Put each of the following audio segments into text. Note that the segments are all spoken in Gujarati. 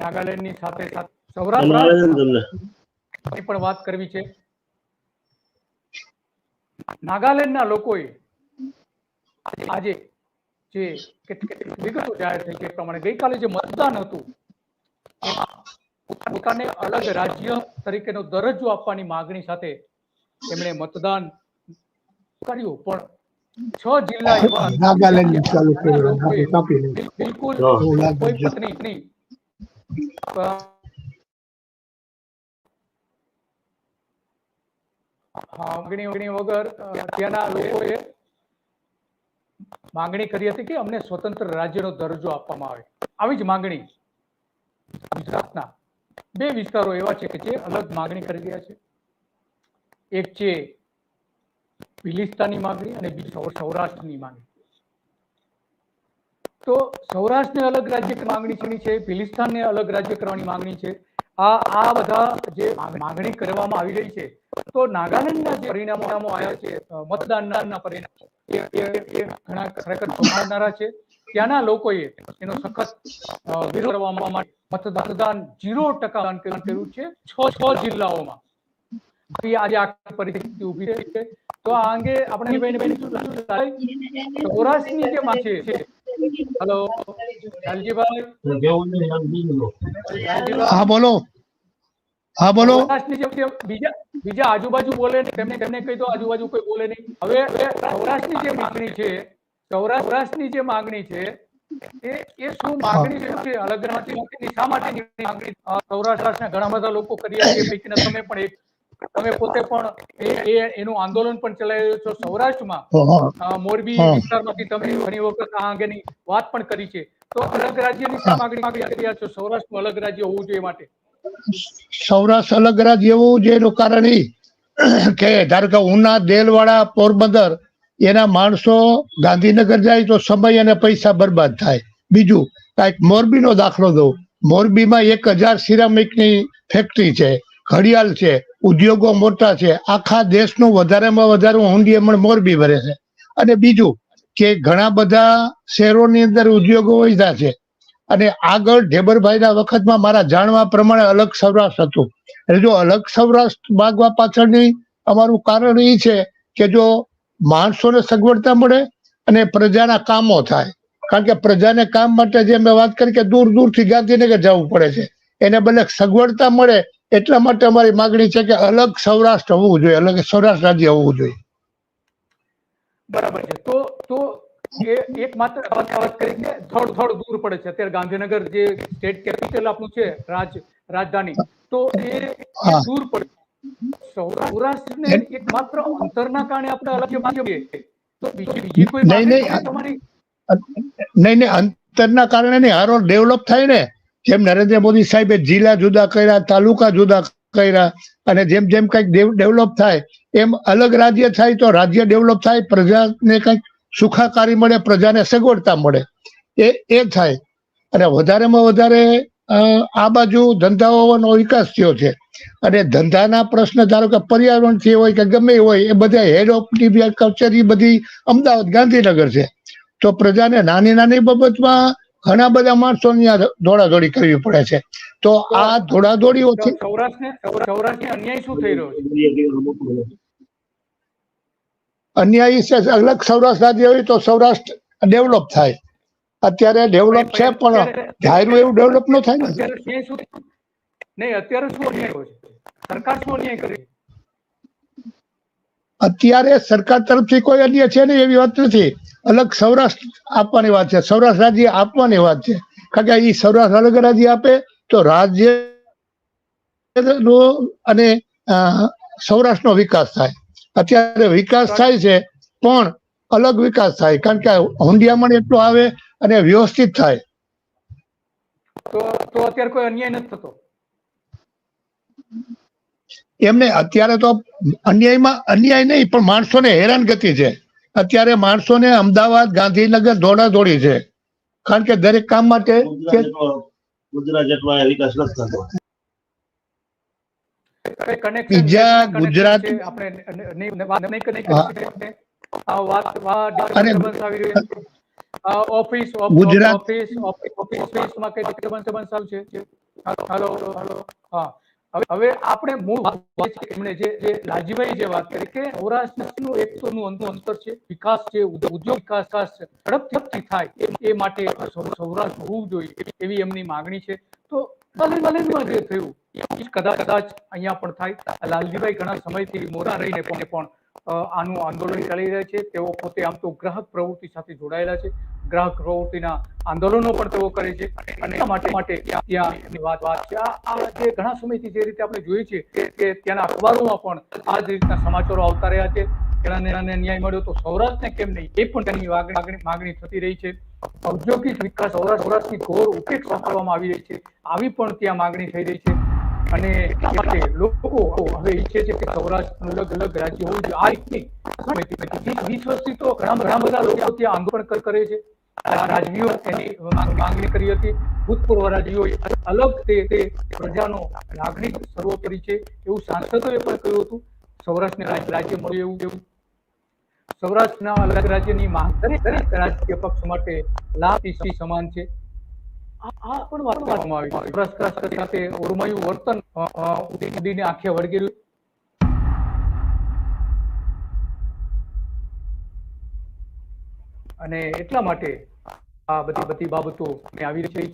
નાગાલેન્ડની સાથે સાથે સૌરાષ્ટ્ર પણ વાત કરવી છે. નાગાલેન્ડના લોકોએ આજે જે કેટલીક વિગતો જાહેર થઈ છે એ પ્રમાણે ગઈકાલે જે મતદાન હતું પોતાને અલગ રાજ્ય તરીકેનો દરજ્જો આપવાની માગણી સાથે એમણે મતદાન કર્યું. પણ છ જિલ્લા એવા. બિલકુલ કોઈ પત્ની માંગણી માંગણી વગર ત્યાંના લોકોએ માંગણી કરી હતી કે અમને સ્વતંત્ર રાજ્યનો દરજ્જો આપવામાં આવે. આવી જ માંગણી ગુજરાતના બે વિસ્તારો એવા છે કે જે અલગ માંગણી કરી રહ્યા છે. એક છે ભિલિસ્તાની માંગણી અને બીજી સૌરાષ્ટ્રની માંગણી. તો સૌરાષ્ટ્રને અલગ રાજ્ય કરવાની છે? ભિલિસ્તાનને અલગ રાજ્ય કરવાની માંગણી છે? આ આ બધા જે માંગણી કરવામાં આવી રહી છે, તો નાગાલેન્ડના જે પરિણામો આવ્યા છે મતદાનના પરિણામો, એ ઘણા ખરેખર સંભાળનારા છે. ત્યાંના લોકોએ એનો સખત વિરોધ કરવા મતદાન જીરો ટકા કર્યું છે, છ છ જિલ્લાઓમાં. આજે આખી પરિસ્થિતિ ઊભી થઈ છે. તો આ અંગે આપણે સૌરાષ્ટ્રની જે માંગ છે. હેલો. લાલજીભાઈ? હા બોલો. હા બોલો. બીજા બીજા આજુબાજુ બોલે નહીં. તેમને તેમને કહી દો આજુબાજુ કોઈ બોલે નહીં. હવે સૌરાષ્ટ્રની જે માંગણી છે સૌરા- સૌરાષ્ટ્રની જે માંગણી છે એ એ શું માંગણી છે? અલગ શા માટેની માંગણી? સૌરાષ્ટ્રના ઘણા બધા લોકો કર્યા છે. પૈકીના તમે પણ એક તમે પોતે પણ એ- એનું આંદોલન પણ ચલાવી રહ્યો છો સૌરાષ્ટ્રમાં. મોરબી વિસ્તારમાંથી તમે ઘણી વખત આ અંગેની વાત પણ કરી છે. તો અલગ રાજ્યની શા માંગણી કરી રહ્યા છો? સૌરાષ્ટ્રમાં અલગ રાજ્ય હોવું જોઈએ માટે. સૌરાષ્ટ્ર અલગ રાજ્ય હોવું જોઈએ કારણ એ કે ધારો કે ઉના દેલવાડા પોરબંદર એના માણસો ગાંધીનગર જાય તો સમય અને પૈસા બરબાદ થાય. બીજું કાંઈક મોરબીનો દાખલો દઉં. મોરબીમાં એક હજાર સિરામિકની ફેક્ટરી છે ઘડિયાળ છે ઉદ્યોગો મોટા છે. આખા દેશનું વધારેમાં વધારે હુંડિયામણ મોરબી ભરે છે. અને બીજું કે ઘણા બધા શહેરોની અંદર ઉદ્યોગો વધ્યા છે. અને આગળ ઢેબરભાઈના વખતમાં મારા જાણવા પ્રમાણે અલગ સૌરાષ્ટ્ર હતું. એટલે જો અલગ સૌરાષ્ટ્ર માગવા પાછળની અમારું કારણ એ છે કે જો માણસોને સગવડતા મળે અને પ્રજાના કામો થાય. કારણ કે પ્રજાને કામ માટે જે મેં વાત કરી કે દૂર દૂરથી ગાંધીનગર જવું પડે છે. એને બદલે સગવડતા મળે એટલા માટે અમારી માગણી છે કે અલગ સૌરાષ્ટ્ર હોવું જોઈએ અલગ સૌરાષ્ટ્ર રાજ્ય હોવું જોઈએ. બરાબર છે. તો તો એ એક માત્ર વાત વાત કરી થોડું થોડું દૂર પડે છે. અત્યારે ગાંધીનગર જે સ્ટેટ કેપિટલ આપણું છે રાજ રાજધાની તો એ દૂર પડે. સૌરાષ્ટ્રને એક માત્ર અંતરના કારણે આપણે અલગ માગીએ તો બીજી બીજી કોઈ નહીં, નહીં. તમારી? નહીં નહીં અંતરના કારણે નહીં હારો ડેવલપ થાય ને. જેમ નરેન્દ્ર મોદી સાહેબે જિલ્લા જુદા કર્યા, તાલુકા જુદા કર્યા અને જેમ જેમ કંઈક ડેવલપ થાય, એમ અલગ રાજ્ય થાય તો રાજ્ય ડેવલપ થાય, પ્રજાને કંઈક સુખાકારી મળે, પ્રજાને સગવડતા મળે. એ એ થાય. અને વધારેમાં વધારે આ બાજુ ધંધાઓનો વિકાસ થયો છે. અને ધંધાના પ્રશ્ન ધારો કે પર્યાવરણથી હોય કે ગમે હોય, એ બધા હેડ ઓફ ડી કચેરી બધી અમદાવાદ ગાંધીનગર છે. તો પ્રજાને નાની નાની બાબતમાં ઘણા બધા માણસો દોડાદોડી કરવી પડે છે. તો આ દોડાદોડી ઓછી સૌરાષ્ટ્રને અન્યાય શું થઈ રહ્યો છે? અન્યાયી છે અલગ સૌરાષ્ટ્ર રાજ્ય હોય તો સૌરાષ્ટ્ર ડેવલપ થાય. અત્યારે ડેવલપ છે પણ જાહેર એવું ડેવલપ ન થાય ને. અત્યારે નહીં અત્યારે શું અન્યાય સરકાર શું અન્યાય કરી? અત્યારે સરકાર તરફથી કોઈ અન્ય છે ને એવી વાત નથી. અલગ સૌરાષ્ટ્ર આપવાની વાત છે. સૌરાષ્ટ્ર રાજ્ય આપવાની વાત છે. કારણ કે એ સૌરાષ્ટ્ર અલગ રાજ્ય આપે તો રાજ્ય નો અને સૌરાષ્ટ્રનો વિકાસ થાય. અત્યારે વિકાસ થાય છે પણ અલગ વિકાસ થાય. કારણ કે હુંડિયામણ એટલો આવે અને વ્યવસ્થિત થાય. તો તો અત્યારે કોઈ અન્યાય નથી થતો? એમને અત્યારે તો અન્યાયમાં અન્યાય નહીં પણ માણસોને હેરાનગતિ છે. અત્યારે માણસોને અમદાવાદ ગાંધીનગર દોડાદોડી છે. કારણ કે દરેક કામ માટે ગુજરાત બીજા ઓફિસ ગુજરાત- ઓફિસ ઓફિસ ઓફિસમાં કઈ disturbance disturbance છે? હાલો હાલો હાલો. હા. હવે આપણે મૂળ એમણે જે જે જે વાત કરી કે સૌરાષ્ટ્રનું એક તો અંતર છે, વિકાસ છે ઉદ્યોગ વિકાસ છે, ઝડપથી થાય, એ- માટે સૌરાષ્ટ્ર હોવું જોઈએ એવી એમની માગણી છે. તો થયું કદાચ કદાચ અહીંયા પણ થાય. લાલજીભાઈ ઘણા સમયથી મોરા રહીને પણ આનું આંદોલન ચાલી રહ્યા છે. તેઓ પોતે આમ તો ગ્રાહક પ્રવૃત્તિ સાથે જોડાયેલા છે. ગ્રાહક પ્રવૃત્તિના આંદોલનો પણ તેઓ કરે છે. અને માટે માટે ત્યાં વાત વાત છે. આ જે ઘણા સમયથી જે રીતે આપણે જોઈએ છીએ કે ત્યાંના અખબારોમાં પણ આ જ રીતના સમાચારો આવતા રહ્યા છે. આને ન્યાય મળ્યો તો સૌરાષ્ટ્રને કેમ નહીં? એ પણ તેની માગણી થતી રહી છે. ઔદ્યોગિક વિકાસ સૌરાષ્ટ્ર, સૌરાષ્ટ્રની ઘોર ઉપેક્ષા કરવામાં આવી રહી છે. આવી પણ ત્યાં માગણી થઈ રહી છે. અને લોકો હવે ઈચ્છે છે કે સૌરાષ્ટ્રનું અલગ અલગ રાજ્ય હોવું જોઈએ. આ રીતની વીસ વર્ષથી તો ઘણા ઘણા બધા લોકો ત્યાં આંદોલન કર- કરે છે. આ રાજવીઓ એની માંગ- માંગણી કરી હતી. ભૂતપૂર્વ રાજવીઓએ અલગ તે પ્રજાનો લાગણી સર્વોપરી છે એવું સાંસદોએ પણ કહ્યું હતું. સૌરાષ્ટ્રને રાજ્ય મળ્યું એવું એવું સૌરાષ્ટ્રના અલગ રાજ્યની માંગ દરેક દરેક રાજકીય પક્ષ માટે લાભ સમાન છે. આ આ પણ વાત આવી છે સાથે ઓરમાયું વર્તન અ, અ, ઉડી- ઉડીને આંખે વળગેલું અને એટલા માટે આ બધી બધી બાબતો આવી રહી છે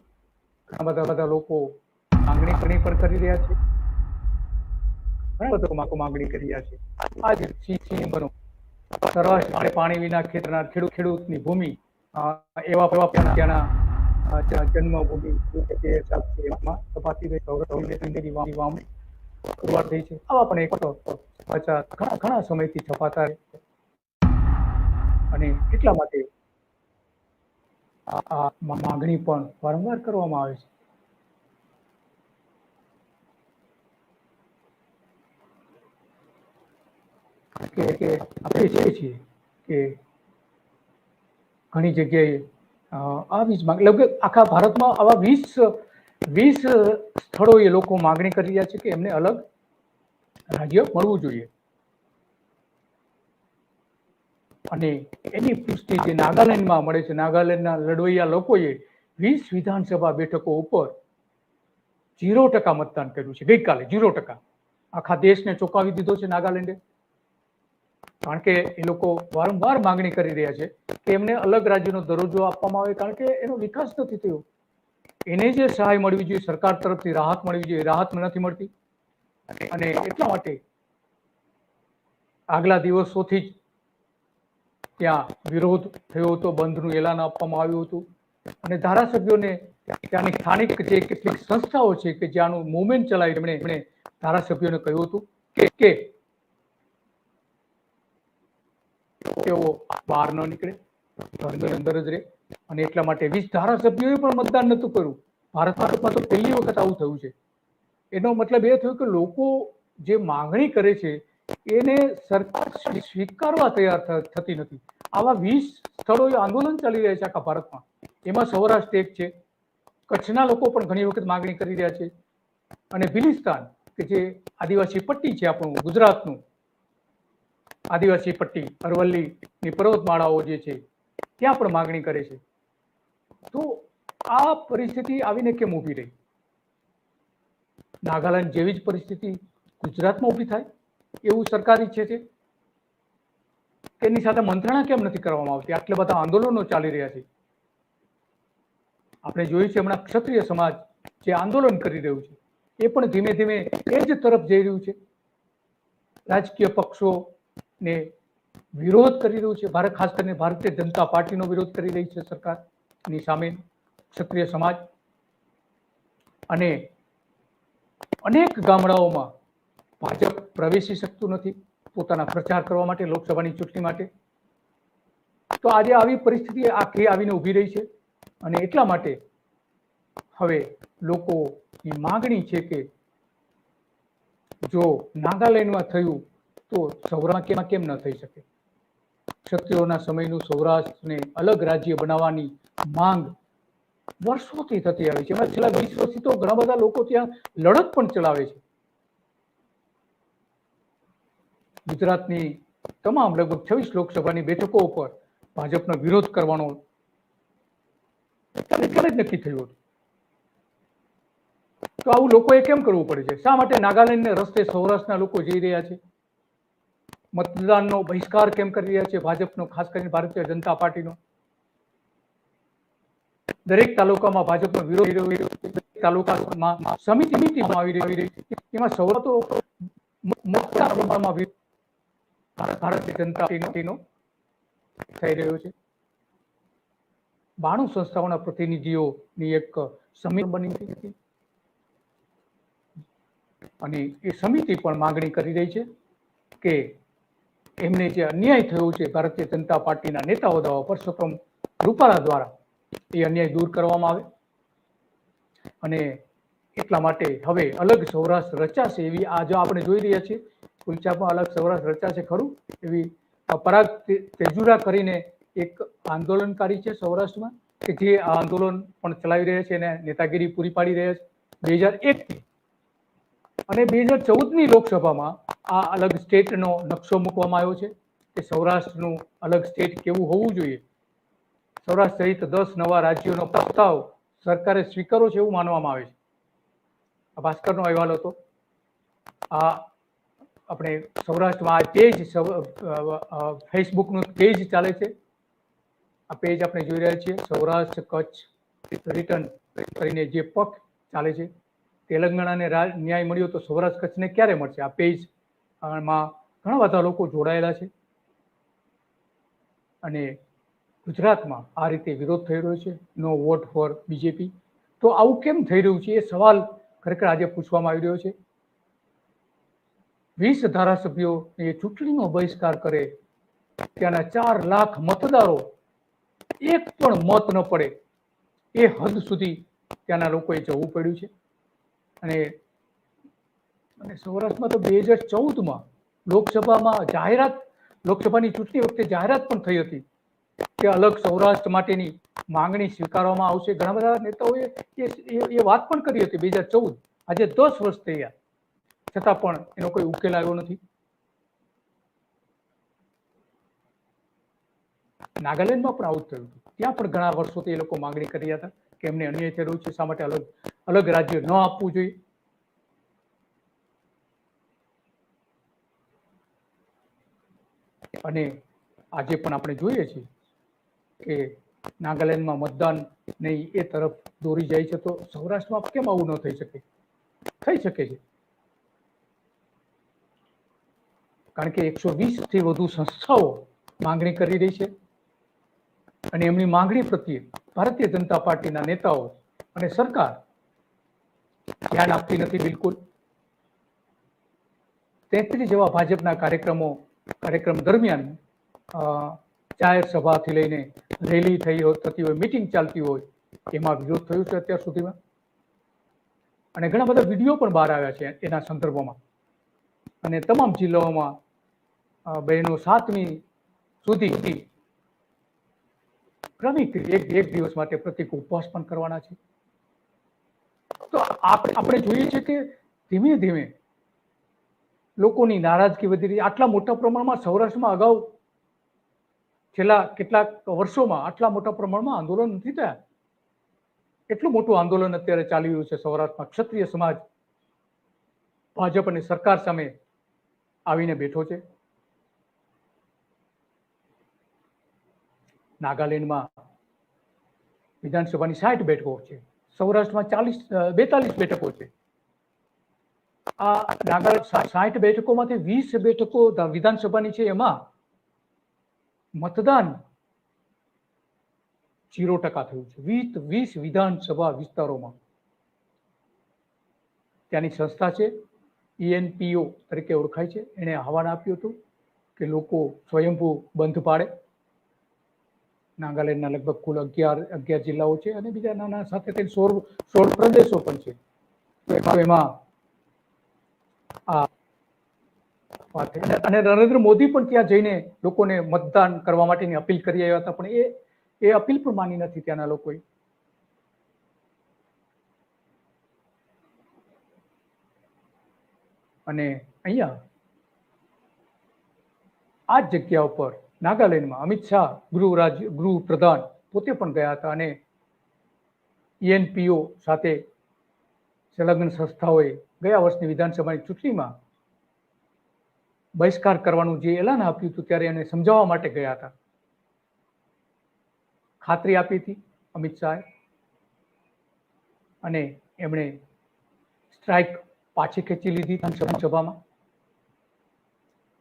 ઘણા બધા બધા લોકો માંગણી કરી પણ કરી રહ્યા છે ઘણા બધા લોકો માંગણી કરી રહ્યા છે આ જ સી- સી બનો સર્વાસ્ટ પાણી વિના ખેતરના ખેડૂત ખેડૂતની ભૂમિ એવા એવા ત્યાંના જન્મભૂમિ તે એમાં વાવણી શરૂઆત થઈ છે. આવા પણ એક સમાચાર ઘણા ઘણા સમયથી છપાતા અને એટલા માટે આ માંગણી પણ વારંવાર કરવામાં આવે છે. કે આપણે જોઈએ છીએ કે ઘણી જગ્યાએ અ, વીજ માંગ. લગભગ આખા ભારતમાં આવા વીસ વીસ સ્થળોએ લોકો માગણી કરી રહ્યા છે કે એમને અલગ રાજ્ય મળવું જોઈએ. અને એની પુષ્ટિ જે નાગાલેન્ડમાં મળે છે નાગાલેન્ડના લડવૈયા લોકોએ વીસ વિધાનસભા બેઠકો ઉપર જીરો ટકા મતદાન કર્યું છે. ગઈકાલે જીરો ટકા. આખા દેશને ચોંકાવી દીધો છે નાગાલેન્ડે. કારણ કે એ લોકો વારંવાર માંગણી કરી રહ્યા છે કે એમને અલગ રાજ્યનો દરજ્જો આપવામાં આવે, કારણ કે એનો વિકાસ નથી થયો. એને જે સહાય મળવી જોઈએ, સરકાર તરફથી રાહત મળવી જોઈએ, રાહત નથી મળતી. અને એટલા માટે આગલા દિવસોથી જ ત્યાં વિરોધ થયો હતો, બંધનું એલાન આપવામાં આવ્યું હતું. અને ધારાસભ્યોને ત્યાંની સ્થાનિક જે કેટલીક સંસ્થાઓ છે કે જ્યાંનું મુવમેન્ટ ચલાવી એમણે એમણે ધારાસભ્યોને કહ્યું હતું કે કે તેઓ બહાર ન નીકળે, ઘરની અંદર જ રહે. અને એટલા માટે વીસ ધારાસભ્યોએ પણ મતદાન નહોતું કર્યું. ભારત ભારતમાં તો પહેલી વખત આવું થયું છે. એનો મતલબ એ થયો કે લોકો જે માંગણી કરે છે, એને સરકાર સ્વીકારવા તૈયાર થતી નથી. આવા વીસ સ્થળોએ આંદોલન ચાલી રહ્યા છે આખા ભારતમાં. એમાં સૌરાષ્ટ્ર એક છે. કચ્છના લોકો પણ ઘણી વખત માંગણી કરી રહ્યા છે. અને બિલિસ્તાન, કે જે આદિવાસી પટ્ટી છે આપણું ગુજરાતનું આદિવાસી પટ્ટી અરવલ્લીની પર્વતમાળાઓ જે છે, ત્યાં પણ માંગણી કરે છે. તો આ પરિસ્થિતિ આવીને કેમ ઊભી રહી? નાગાલેન્ડ જેવી જ પરિસ્થિતિ ગુજરાતમાં ઊભી થાય, એવું સરકાર ઈચ્છે છે? તેની સાથે મંત્રણા કેમ નથી કરવામાં આવતી? આટલા બધા આંદોલનો ચાલી રહ્યા છે. આપણે જોયું છે હમણાં ક્ષત્રિય સમાજ જે આંદોલન કરી રહ્યું છે, એ પણ ધીમે ધીમે એ જ તરફ જઈ રહ્યું છે. રાજકીય પક્ષો ને વિરોધ કરી રહ્યું છે. ભારત, ખાસ કરીને ભારતીય જનતા પાર્ટીનો વિરોધ કરી રહી છે સરકારની સામે ક્ષત્રિય સમાજ. અને અનેક ગામડાઓમાં ભાજપ પ્રવેશી શકતું નથી પોતાના પ્રચાર કરવા માટે, લોકસભાની ચૂંટણી માટે. તો આજે આવી પરિસ્થિતિ આખી આવીને ઊભી રહી છે અને એટલા માટે હવે લોકોની માગણી છે કે જો નાગાલેન્ડમાં થયું તો સૌરાષ્ટ્રમાં કેમ ન થઈ શકે? ક્ષત્રિયોના સમયનું સૌરાષ્ટ્રને અલગ રાજ્ય બનાવવાની માંગ વર્ષોથી થતી આવી છે. એમાં છેલ્લા વીસ વર્ષથી તો ઘણા બધા લોકો ત્યાં લડત પણ ચલાવે છે. ગુજરાતની તમામ લગભગ છવ્વીસ લોકસભાની બેઠકો ઉપર ભાજપનો વિરોધ કરવાનો ત્યારે જ નક્કી થયું હતું. તો આવું લોકોએ કેમ કરવું પડે છે? શા માટે નાગાલેન્ડને રસ્તે સૌરાષ્ટ્રના લોકો જઈ રહ્યા છે? મતદાનનો બહિષ્કાર કેમ કરી રહ્યા છે ભાજપનો, ખાસ કરીને ભારતીય જનતા પાર્ટીનો? દરેક તાલુકામાં ભાજપનો વિરોધ તાલુકામાં સમિતિ મોટા પ્રમાણમાં ભારતીય જનતા પાર્ટીનો થઈ રહ્યો છે. બાણું સંસ્થાઓના પ્રતિનિધિઓની એક સમિતિ બની હતી અને એ સમિતિ પણ માંગણી કરી રહી છે કે એમને જે અન્યાય થયો છે, ભારતીય જનતા પાર્ટીના નેતાઓ દ્વારા, પરસોત્તમ રૂપાલા દ્વારા, એ અન્યાય દૂર કરવામાં આવે. અને એટલા માટે હવે અલગ સૌરાષ્ટ્ર રચાશે એવી આ જો આપણે જોઈ રહ્યા છીએ કુલચામાં અલગ સૌરાષ્ટ્ર રચાશે ખરું, એવી પરાગ તેજુરા કરીને એક આંદોલનકારી છે સૌરાષ્ટ્રમાં, કે જે આ આંદોલન પણ ચલાવી રહ્યા છે અને નેતાગીરી પૂરી પાડી રહ્યા છે. બે હજાર એકથી અને બે હજાર ચૌદની લોકસભામાં આ અલગ સ્ટેટનો નકશો મૂકવામાં આવ્યો છે કે સૌરાષ્ટ્રનું અલગ સ્ટેટ કેવું હોવું જોઈએ. સૌરાષ્ટ્ર સહિત દસ નવા રાજ્યોનો પ્રસ્તાવ સરકારે સ્વીકારો છે એવું માનવામાં આવે છે. આ ભાસ્કરનો અહેવાલ હતો. આ આપણે સૌરાષ્ટ્રમાં આ પેજ ફેસબુકનું પેજ ચાલે છે. આ પેજ આપણે જોઈ રહ્યા છીએ. સૌરાષ્ટ્ર કચ્છ રિટર્ન કરીને જે પક્ષ ચાલે છે. તેલંગાણાને ન્યાય મળ્યો તો સૌરાષ્ટ્ર કચ્છને ક્યારે મળશે? આ પેજમાં ઘણા બધા લોકો જોડાયેલા છે. અને ગુજરાતમાં આ રીતે વિરોધ થઈ રહ્યો છે. No vote for BJP. તો આવું કેમ થઈ રહ્યું છે? એ સવાલ ખરેખર આજે પૂછવામાં આવી રહ્યો છે. વીસ ધારાસભ્યો એ ચૂંટણીનો બહિષ્કાર કરે. ત્યાંના ચાર લાખ મતદારો એક પણ મત ન પડે. એ હદ સુધી ત્યાંના લોકોએ જવું પડ્યું છે. અને અને સૌરાષ્ટ્રમાં તો બે હજાર ચૌદમાં લોકસભામાં જાહેરાત, લોકસભાની ચૂંટણી વખતે જાહેરાત પણ થઈ હતી કે અલગ સૌરાષ્ટ્ર માટેની માંગણી સ્વીકારવામાં આવશે. ઘણા બધા નેતાઓએ એ વાત પણ કરી હતી બે હજાર ચૌદ. આજે દસ વર્ષ થઈ છતાં પણ એનો કોઈ ઉકેલ આવ્યો નથી. નાગાલેન્ડમાં પણ આવું થયું હતું. ત્યાં પણ ઘણા વર્ષોથી એ લોકો માંગણી કરી હતા કે એમને અન્યાય રહ્યું છે, શા માટે અલગ અલગ રાજ્ય ન આપવું જોઈએ. અને આજે પણ આપણે જોઈએ છીએ કે નાગાલેન્ડમાં મતદાન નહીં, એ તરફ દોરી જાય છે તો સૌરાષ્ટ્રમાં કેમ આવું ન થઈ શકે? થઈ શકે છે. કારણ કે એકસો થી વધુ સંસ્થાઓ માંગણી કરી રહી છે અને એમની માંગણી પ્રત્યે ભારતીય જનતા પાર્ટીના નેતાઓ અને સરકાર ધ્યાન આપતી નથી બિલકુલ. તેત્રીસ જેવા ભાજપના કાર્યક્રમો, કાર્યક્રમ દરમિયાન જાહેર સભાથી લઈને રેલી થઈ થતી હોય, મિટિંગ ચાલતી હોય, એમાં વિરોધ થયો છે અત્યાર સુધીમાં? અને ઘણા બધા વીડિયો પણ બહાર આવ્યા છે એના સંદર્ભમાં. અને તમામ જિલ્લાઓમાં બહેનો સાતમી સુધી ક્રમિક એક એક દિવસ માટે પ્રતિક ઉપવાસ પણ કરવાના છે. તો આપણે જોઈએ છે કે ધીમે ધીમે લોકોની નારાજગી વધી રહી. આટલા મોટા પ્રમાણમાં સૌરાષ્ટ્રમાં અગાઉ છેલ્લા કેટલાક વર્ષોમાં આટલા મોટા પ્રમાણમાં આંદોલન નથી થયા. એટલું મોટું આંદોલન અત્યારે ચાલી રહ્યું છે સૌરાષ્ટ્રમાં. ક્ષત્રિય સમાજ ભાજપ અને સરકાર સામે આવીને બેઠો છે. નાગાલેન્ડમાં વિધાનસભાની સાઠ બેઠકો છે. સૌરાષ્ટ્રમાં ચાલીસ બેતાલીસ બેઠકો છે. આ નાગર સાઠ બેઠકોમાંથી વીસ બેઠકો વિધાનસભાની છે. એમાં મતદાન જીરો ટકા થયું છે. વીસ વીસ વિધાનસભા વિસ્તારોમાં ત્યાંની સંસ્થા છે. ઈએનપીઓ તરીકે ઓળખાય છે. એણે આહવાન આપ્યું હતું કે લોકો સ્વયંભૂ બંધ પાડે. નાગાલેન્ડના લગભગ કુલ અગિયાર અગિયાર જિલ્લાઓ છે અને બીજા નાના સાથે થઈને સોળ સોળ પ્રદેશો પણ છે. એમાં અને- નરેન્દ્ર મોદી પણ ત્યાં જઈને લોકોને મતદાન કરવા માટેની અપીલ કરી આવ્યા હતા, પણ એ એ અપીલ પણ માની નથી ત્યાંના લોકોએ. અને અહીંયા, આ જગ્યા ઉપર નાગાલેન્ડમાં અમિત શાહ ગૃહ રાજ્ય ગૃહ પ્રધાન પોતે પણ ગયા હતા અને ઈએનપીઓ સાથે સંલગ્ન સંસ્થાઓએ ગયા વર્ષની વિધાનસભાની ચૂંટણીમાં બહિષ્કાર કરવાનું જે એલાન આપ્યું હતું ત્યારે એને સમજાવવા માટે ગયા હતા. ખાતરી આપી હતી અમિત શાહે અને એમણે સ્ટ્રાઇક પાછી ખેંચી લીધી વિધાનસભામાં.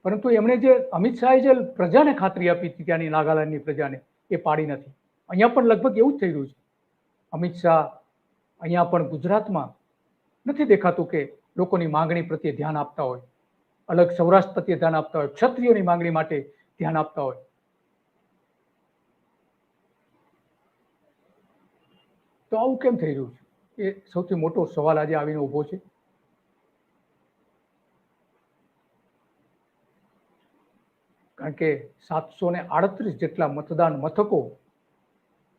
પરંતુ એમણે જે અમિત શાહે જે પ્રજાને ખાતરી આપી હતી ત્યાંની નાગાલેન્ડની પ્રજાને, એ પાડી નથી. અહીંયા પણ લગભગ એવું જ થઈ રહ્યું છે. અમિત શાહ અહીંયા પણ ગુજરાતમાં નથી દેખાતું કે લોકોની માંગણી પ્રત્યે ધ્યાન આપતા હોય. અલગ સૌરાષ્ટ્ર પ્રત્યે ધ્યાન આપતા હોય. ક્ષત્રિયોની માંગણી માટે ધ્યાન આપતા હોય. તો આવું કેમ થઈ રહ્યું છે? એ સૌથી મોટો સવાલ આજે આવીને ઊભો છે. કારણ કે સાતસો ને આડત્રીસ જેટલા મતદાન મથકો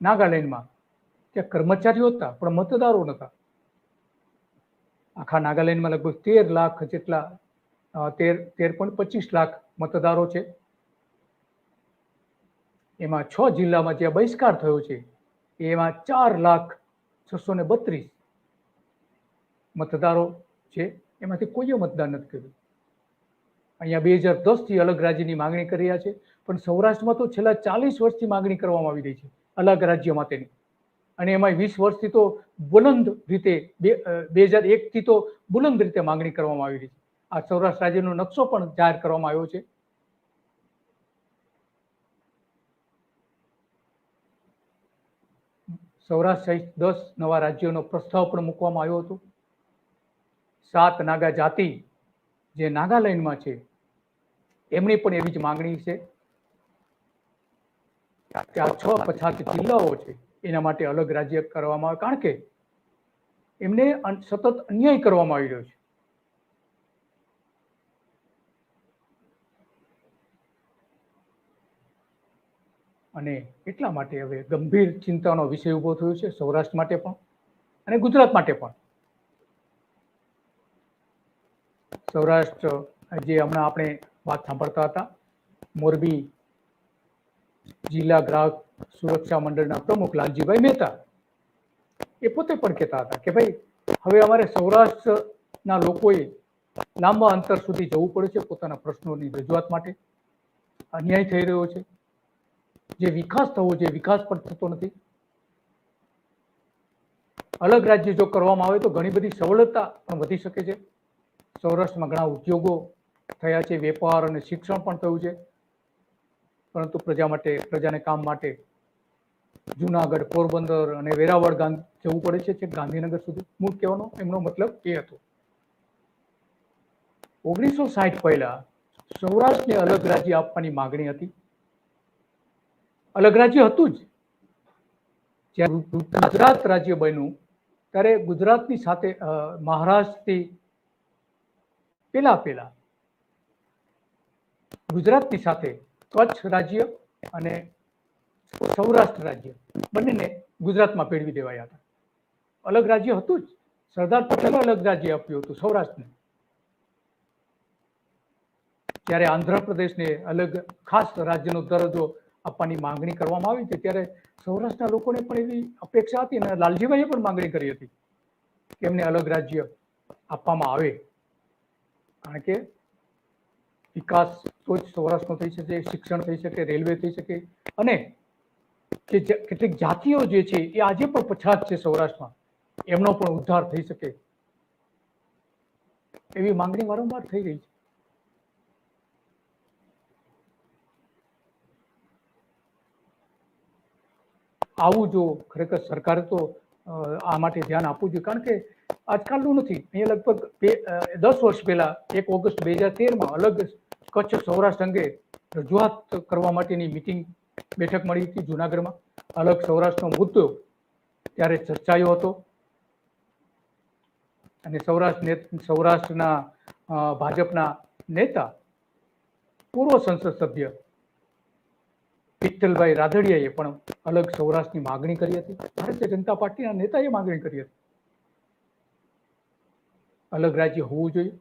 નાગાલેન્ડમાં ત્યાં કર્મચારીઓ હતા, પણ મતદારો નહોતા. આખા નાગાલેન્ડમાં લગભગ તેર લાખ જેટલા તેર તેર પોઈન્ટ પચીસ લાખ મતદારો છે. એમાં છ જિલ્લામાં જે બહિષ્કાર થયો છે, એમાં ચાર લાખ છસો ને બત્રીસ મતદારો છે. એમાંથી કોઈએ મતદાન નથી કર્યું. અહીંયા બે હજાર દસથી અલગ રાજ્યની માંગણી કરી રહ્યા છે. પણ સૌરાષ્ટ્રમાં તો છેલ્લા ચાલીસ વર્ષથી માંગણી કરવામાં આવી રહી છે, અલગ રાજ્ય માટેની. અને એમાં વીસ વર્ષથી તો બુલંદ રીતે, બે બે હજાર એકથી તો બુલંદ રીતે માંગણી કરવામાં આવી રહી છે. આ સૌરાષ્ટ્ર રાજ્યનો નકશો પણ જાહેર કરવામાં આવ્યો છે. સૌરાષ્ટ્ર સહિત દસ નવા રાજ્યોનો પ્રસ્તાવ પણ મૂકવામાં આવ્યો હતો. સાત નાગા જાતિ જે નાગાલેન્ડમાં છે એમની પણ એવી જ માંગણી છે કે આ છ પછાત જિલ્લાઓ છે, એના માટે અલગ રાજ્ય કરવામાં આવે. કારણ કે એમને સતત અન્યાય કરવામાં આવી રહ્યો છે. અને એટલા માટે હવે ગંભીર ચિંતાનો વિષય ઊભો થયો છે, સૌરાષ્ટ્ર માટે પણ અને ગુજરાત માટે પણ. સૌરાષ્ટ્ર, જે હમણાં આપણે વાત સાંભળતા હતા, મોરબી જિલ્લા ગ્રાહક સુરક્ષા મંડળના પ્રમુખ લાલજીભાઈ મહેતા, એ પોતે પણ કહેતા હતા કે ભાઈ, હવે અમારે સૌરાષ્ટ્રના લોકોએ લાંબા અંતર સુધી જવું પડે છે પોતાના પ્રશ્નોની રજૂઆત માટે. અન્યાય થઈ રહ્યો છે. જે વિકાસ થવો જોઈએ, વિકાસ પણ થતો નથી. અલગ રાજ્ય જો કરવામાં આવે તો ઘણી બધી સવલતતા પણ વધી શકે છે. સૌરાષ્ટ્રમાં ઘણા ઉદ્યોગો થયા છે, વેપાર અને શિક્ષણ પણ થયું છે. પરંતુ પ્રજા માટે, પ્રજાને કામ માટે જુનાગઢ, પોરબંદર અને વેરાવળ ગાંધી જવું પડે છે ગાંધીનગર સુધી. મૂળ કહેવાનો એમનો મતલબ એ હતો. ઓગણીસો સાહીઠ પહેલા સૌરાષ્ટ્રને અલગ રાજ્ય આપવાની માગણી હતી. અલગ રાજ્ય હતું જ. જ્યારે ગુજરાત રાજ્ય બન્યું, ત્યારે ગુજરાતની સાથે મહારાષ્ટ્રથી પેલા પેલા ગુજરાતની સાથે કચ્છ રાજ્ય અને સૌરાષ્ટ્ર રાજ્ય બંનેને ગુજરાતમાં પેળવી દેવાયા હતા. અલગ રાજ્ય હતું જ. સરદાર પટેલે અલગ રાજ્ય આપ્યું હતું, સૌરાષ્ટ્રને. જ્યારે આંધ્રપ્રદેશને અલગ ખાસ રાજ્યનો દરજ્જો આપવાની માંગણી કરવામાં આવી હતી, ત્યારે સૌરાષ્ટ્રના લોકોને પણ એવી અપેક્ષા હતી અને લાલજીભાઈએ પણ માંગણી કરી હતી કે એમને અલગ રાજ્ય આપવામાં આવે. કારણ કે વિકાસ તો જ સૌરાષ્ટ્રનો થઈ શકે, શિક્ષણ થઈ શકે, રેલવે થઈ શકે. અને કે કેટલીક જાતિઓ જે છે એ આજે પણ પછાત છે સૌરાષ્ટ્રમાં. એમનો પણ ઉદ્ધાર થઈ શકે. એવી માંગણી વારંવાર થઈ રહી છે. આવું જો ખરેખર સરકારે તો આ માટે ધ્યાન આપવું જોઈએ. કારણ કે આજકાલનું નથી. અહીંયા લગભગ દસ વર્ષ પહેલા, એક ઓગસ્ટ બે હજાર તેરમાં અલગ કચ્છ સૌરાષ્ટ્ર અંગે રજૂઆત કરવા માટેની મિટિંગ બેઠક મળી હતી જુનાગઢમાં. અલગ સૌરાષ્ટ્રનો મુદ્દો ત્યારે ચર્ચાયો હતો. અને સૌરાષ્ટ્ર સૌરાષ્ટ્રના ભાજપના નેતા, પૂર્વ સંસદ સભ્ય વિઠ્ઠલભાઈ રાદડિયાએ પણ અલગ સૌરાષ્ટ્રની માગણી કરી હતી. ભારતીય જનતા પાર્ટીના નેતાએ માગણી કરી હતી. અલગ રાજ્ય હોવું જોઈએ.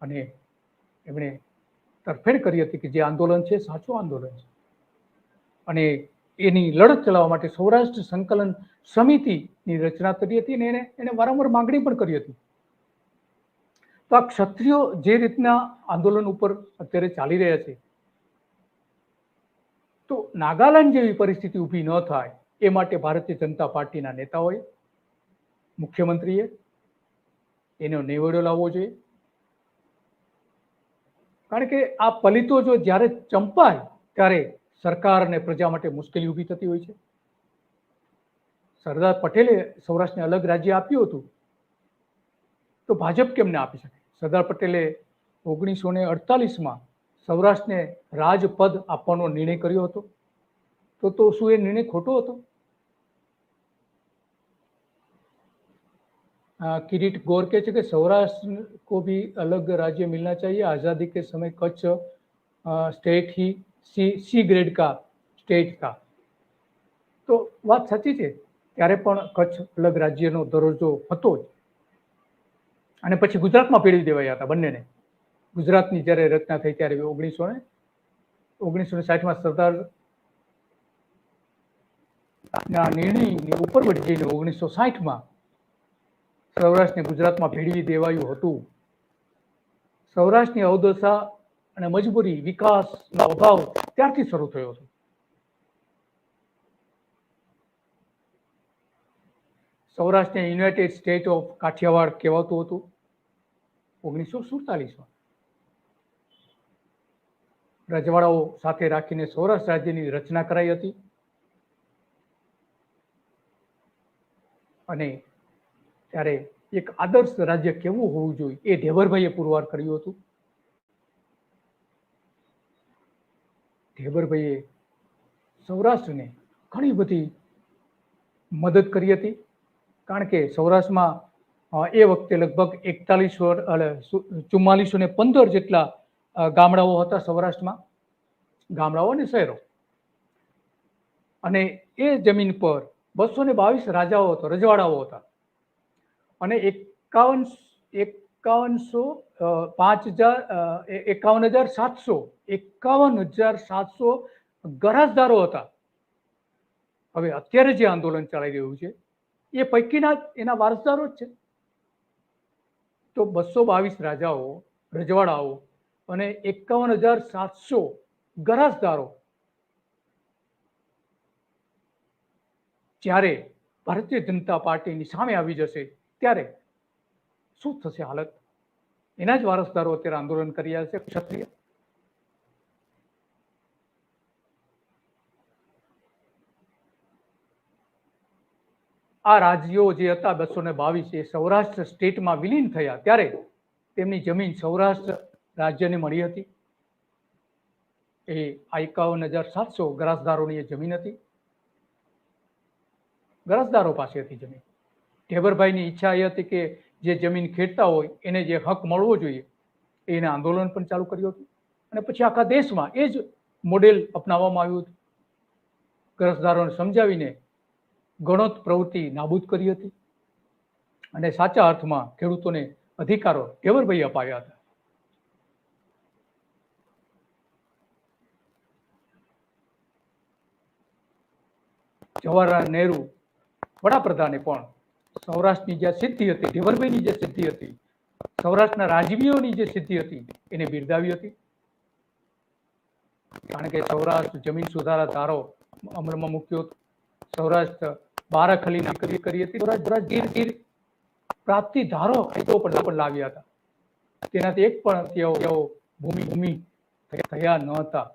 અને એમણે તરફેણ કરી હતી કે જે આંદોલન છે, સાચું આંદોલન છે. અને એની લડત ચલાવવા માટે સૌરાષ્ટ્ર સંકલન સમિતિની રચના કરી હતી અને એને એને વારંવાર માંગણી પણ કરી હતી. તો આ ક્ષત્રિયો જે રીતના આંદોલન ઉપર અત્યારે ચાલી રહ્યા છે તો નાગાલેન્ડ જેવી પરિસ્થિતિ ઊભી ન થાય એ માટે ભારતીય જનતા પાર્ટીના નેતાઓએ, મુખ્યમંત્રીએ એનો નિવેડો લાવવો જોઈએ. કારણ કે આ પલિતો જો જ્યારે ચંપાય, ત્યારે સરકાર અને પ્રજા માટે મુશ્કેલી ઊભી થતી હોય છે. સરદાર પટેલે સૌરાષ્ટ્રને અલગ રાજ્ય આપ્યું હતું. તો ભાજપ કેમ ના આપી શકે? સરદાર પટેલે ઓગણીસો ને અડતાલીસમાં સૌરાષ્ટ્રને રાજપદ આપવાનો નિર્ણય કર્યો હતો તો તો શું એ નિર્ણય ખોટો હતો अ, किरीट गौर कहते हैं कि सौराष्ट्र को भी अलग राज्य मिलना चाहिए आज़ादी के समय कच्छ अ, स्टेट ही सी सी ग्रेड का स्टेट था તો વાત સાચી છે ત્યારે પણ કચ્છ અલગ રાજ્યનો દરજ્જો હતો જ અને પછી ગુજરાતમાં પેળવી દેવાયા હતા બંનેને ગુજરાતની જ્યારે રચના થઈ ત્યારે ઓગણીસો ને ઓગણીસો ને સાઠમાં સરદાર ના નિર્ણયની ઉપર વળી જઈને ઓગણીસો સાઠમાં સૌરાષ્ટ્રને ગુજરાતમાં ભેળવી દેવાયું હતું. સૌરાષ્ટ્રની અવદશા અને મજબૂરી વિકાસનો અભાવ ત્યારથી શરૂ થયો હતો. સૌરાષ્ટ્રને યુનાઇટેડ સ્ટેટ ઓફ કાઠિયાવાડ કહેવાતું હતું. ઓગણીસો સુડતાલીસમાં. રજવાડાઓ સાથે રાખીને સૌરાષ્ટ્ર રાજ્યની રચના કરાઈ હતી. અને ત્યારે એક આદર્શ રાજ્ય કેવું હોવું જોઈએ એ ઢેબરભાઈએ પુરવાર કર્યું હતું. ઢેબરભાઈએ સૌરાષ્ટ્રને ઘણી બધી મદદ કરી હતી, કારણ કે સૌરાષ્ટ્રમાં એ વખતે લગભગ એકતાલીસો ચુમ્માલીસો ને પંદર જેટલા ગામડાઓ હતા સૌરાષ્ટ્રમાં, ગામડાઓ અને શહેરો. અને એ જમીન પર બસો ને બાવીસ રાજાઓ હતો, રજવાડાઓ હતા. અને એકાવન એકાવનસો પાંચ હજાર એકાવન હજાર સાતસો, એકાવન હજાર સાતસો ગરાસદારો હતા. હવે અત્યારે જે આંદોલન ચાલી રહ્યું છે, એ પૈકીના એના વારસદારો જ છે. તો બસો બાવીસ રાજાઓ, રજવાડાઓ અને એકાવન હજાર સાતસો ગરાસદારો જ્યારે ભારતીય જનતા પાર્ટીની સામે આવી જશે, ત્યારે શું થશે હાલત? એના જ વારસદારો અત્યારે આંદોલન કરી રહ્યા છે, ક્ષત્રિય. આ રાજ્યો જે હતા, બસો ને બાવીસ, એ સૌરાષ્ટ્ર સ્ટેટમાં વિલીન થયા. ત્યારે તેમની જમીન સૌરાષ્ટ્ર રાજ્યને મળી હતી. એ આ એકાવન હજાર સાતસો ગ્રાસદારોની એ જમીન હતી. ગ્રાસદારો પાસે હતી જમીન. ઢેબરભાઈની ઈચ્છા એ હતી કે જે જમીન ખેડતા હોય એને જે હક મળવો જોઈએ, એને આંદોલન પણ ચાલુ કર્યું હતું. અને પછી આખા દેશમાં એ જ મોડેલ અપનાવવામાં આવ્યું હતું. ગ્રસદારોને સમજાવીને ગણોત પ્રવૃત્તિ નાબૂદ કરી હતી. અને સાચા અર્થમાં ખેડૂતોને અધિકારો ઢેબરભાઈ અપાવ્યા હતા. જવાહરલાલ નહેરુ વડાપ્રધાને પણ સૌરાષ્ટ્રની જે સિદ્ધિ હતી ઢેવરભાઈની જે સિદ્ધિ હતી, સૌરાષ્ટ્રના રાજવીઓની જે સિદ્ધિ હતી, એને બિરદાવી હતી. કારણ કે સૌરાષ્ટ્ર જમીન સુધારા ધારો અમલમાં મૂક્યો હતો. સૌરાષ્ટ્ર બારાખલી કરી કરી હતી. સૌરાષ્ટ્ર ગીર પ્રાપ્તિ ધારો કાયદો પણ પણ લાવ્યા હતા. તેનાથી એક પણ ભૂમિ ભૂમિ થયા ન હતા.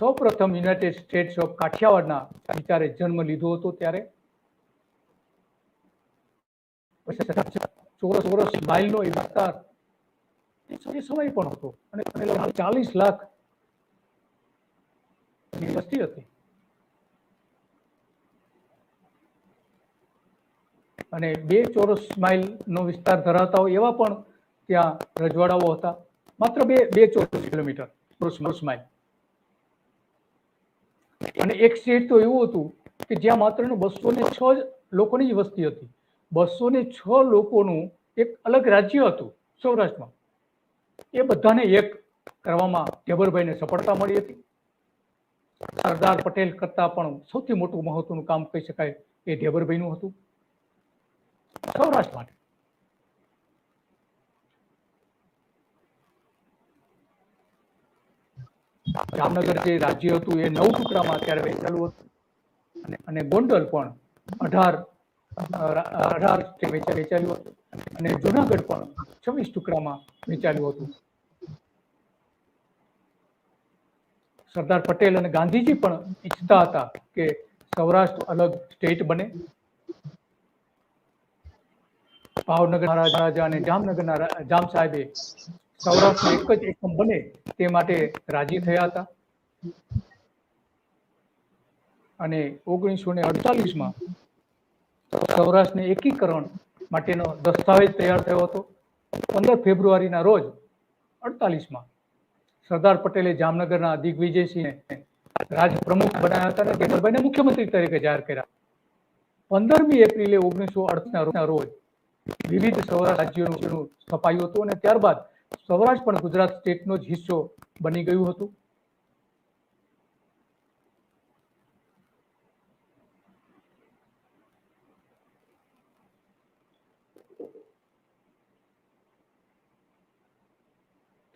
સૌ પ્રથમ યુનાઇટેડ સ્ટેટ્સ ઓફ કાઠિયાવાડના વિચારે જન્મ લીધો હતો ત્યારે. ચોરસ ચોરસ માઇલનો એ વિસ્તાર સમય પણ હતો અને ચાલીસ લાખ વસ્તી હતી. અને બે ચોરસ માઇલ નો વિસ્તાર ધરાવતા હોય એવા પણ ત્યાં રજવાડાઓ હતા. માત્ર બે બે ચોરસ કિલોમીટર ચોરસ માઇલ. અને એક સ્ટેટ તો એવું હતું કે જ્યાં માત્ર બસો ને છ લોકોની જ વસ્તી હતી. બસો ને છ લોકોનું એક અલગ રાજ્ય હતું સૌરાષ્ટ્રમાં. એ બધાને એક કરવામાં જબરભાઈને સફળતા મળી હતી. સરદાર પટેલ કરતા પણ સૌથી મોટું મહત્વનું કામ કહી શકાય એ ઢેબરભાઈનું હતું. સૌરાષ્ટ્ર માટે. જામનગર જે રાજ્ય હતું, એ નવ ટુકડામાં અત્યારે વહેંચાયેલું હતું. અને- ગોંડલ પણ અઢાર અઢાર વેચાયેલું હતું. અને જુનાગઢ પણ છવ્વીસ ટુકડામાં વહેંચાયેલું હતું. સરદાર પટેલ અને ગાંધીજી પણ ઈચ્છતા હતા કે સૌરાષ્ટ્ર અલગ સ્ટેટ બને. ભાવનગર મહારાજા અને જામનગરના જામ સાહેબે સૌરાષ્ટ્ર એક જ એકમ બને તે માટે રાજી થયા હતા. અને ઓગણીસો ને અડતાલીસમાં સૌરાષ્ટ્રને એકીકરણ માટેનો દસ્તાવેજ તૈયાર થયો હતો. પંદર ફેબ્રુઆરીના રોજ અડતાલીસમાં સરદાર પટેલે જામનગરના દિગ્વિજયસિંહને રાજ પ્રમુખ બનાવ્યા હતા અને કેશરભાઈને મુખ્યમંત્રી તરીકે જાહેર કર્યા. પંદરમી એપ્રિલે ઓગણીસો અડતાલીસના રોજ વિવિધ સૌરાષ્ટ્ર રાજ્યોનું સ્થપાયું હતું અને ત્યારબાદ સૌરાષ્ટ્ર પણ ગુજરાત સ્ટેટનો જ હિસ્સો બની ગયું હતું.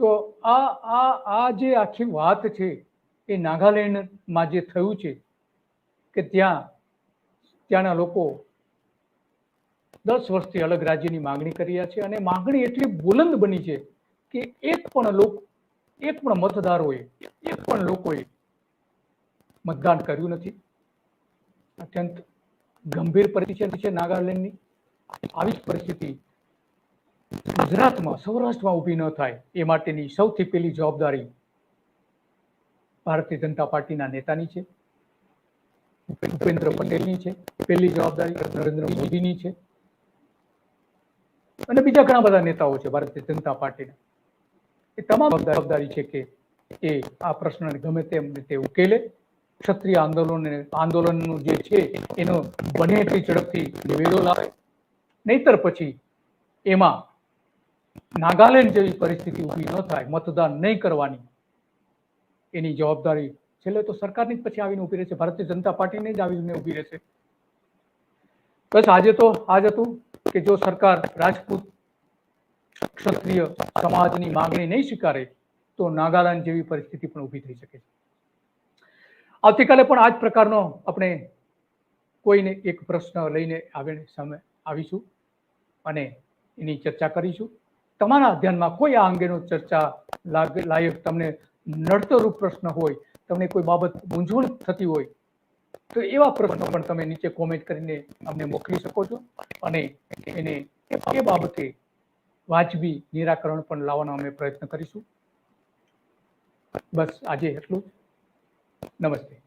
તો આ આ આ જે આખી વાત છે એ નાગાલેન્ડમાં જે થયું છે કે ત્યાં, ત્યાંના લોકો દસ વર્ષથી અલગ રાજ્યની માગણી કરી રહ્યા છે અને માંગણી એટલી બુલંદ બની છે કે એક પણ લોક, એક પણ મતદારોએ, એક પણ લોકોએ મતદાન કર્યું નથી. અત્યંત ગંભીર પરિસ્થિતિ છે નાગાલેન્ડની. આવી જ પરિસ્થિતિ ગુજરાતમાં, સૌરાષ્ટ્રમાં ઊભી ન થાય એ માટેની સૌથી પહેલી જવાબદારી ભારતીય જનતા પાર્ટીના નેતાની છે. ભૂપેન્દ્ર પટેલની છે. પહેલી જવાબદારી નરેન્દ્ર મોદીની છે. અને બીજા ઘણા બધા નેતાઓ છે ભારતીય જનતા પાર્ટીના. એ તમામ જવાબદારી છે કે એ આ પ્રશ્નને ગમે તેમ રીતે ઉકેલે. ક્ષત્રિય આંદોલન આંદોલનનું જે છે એનો બને એટલી ઝડપથી નિવેડો લાવે. નહીતર પછી એમાં નાગાલેન્ડ જેવી પરિસ્થિતિ ઊભી ન થાય, મતદાન નહીં કરવાની એની જવાબદારી છેલ્લે તો સરકારની જ પછી આવીને ઊભી રહેશે. ભારતીય જનતા પાર્ટીને જ આવીને ઊભી રહેશે. બસ આજે તો આજ હતું કે જો સરકાર રાજપૂત ક્ષત્રિય સમાજની માંગણી નહીં સ્વીકારે તો નાગાલેન્ડ જેવી પરિસ્થિતિ પણ ઊભી થઈ શકે છે. આવતીકાલે પણ આ જ પ્રકારનો આપણે કોઈને એક પ્રશ્ન લઈને આગળ સામે આવીશું અને એની ચર્ચા કરીશું. તમારા ધ્યાનમાં કોઈ આ અંગેનો ચર્ચા લાયક તમને નડતરૂપ પ્રશ્ન હોય, તમને કોઈ બાબત મૂંઝવણ થતી હોય, તો એવા પ્રશ્નો પણ તમે નીચે કોમેન્ટ કરીને અમને મોકલી શકો છો અને એને એ બાબતે વાજબી નિરાકરણ પણ લાવવાનો અમે પ્રયત્ન કરીશું. બસ આજે એટલું જ. નમસ્તે.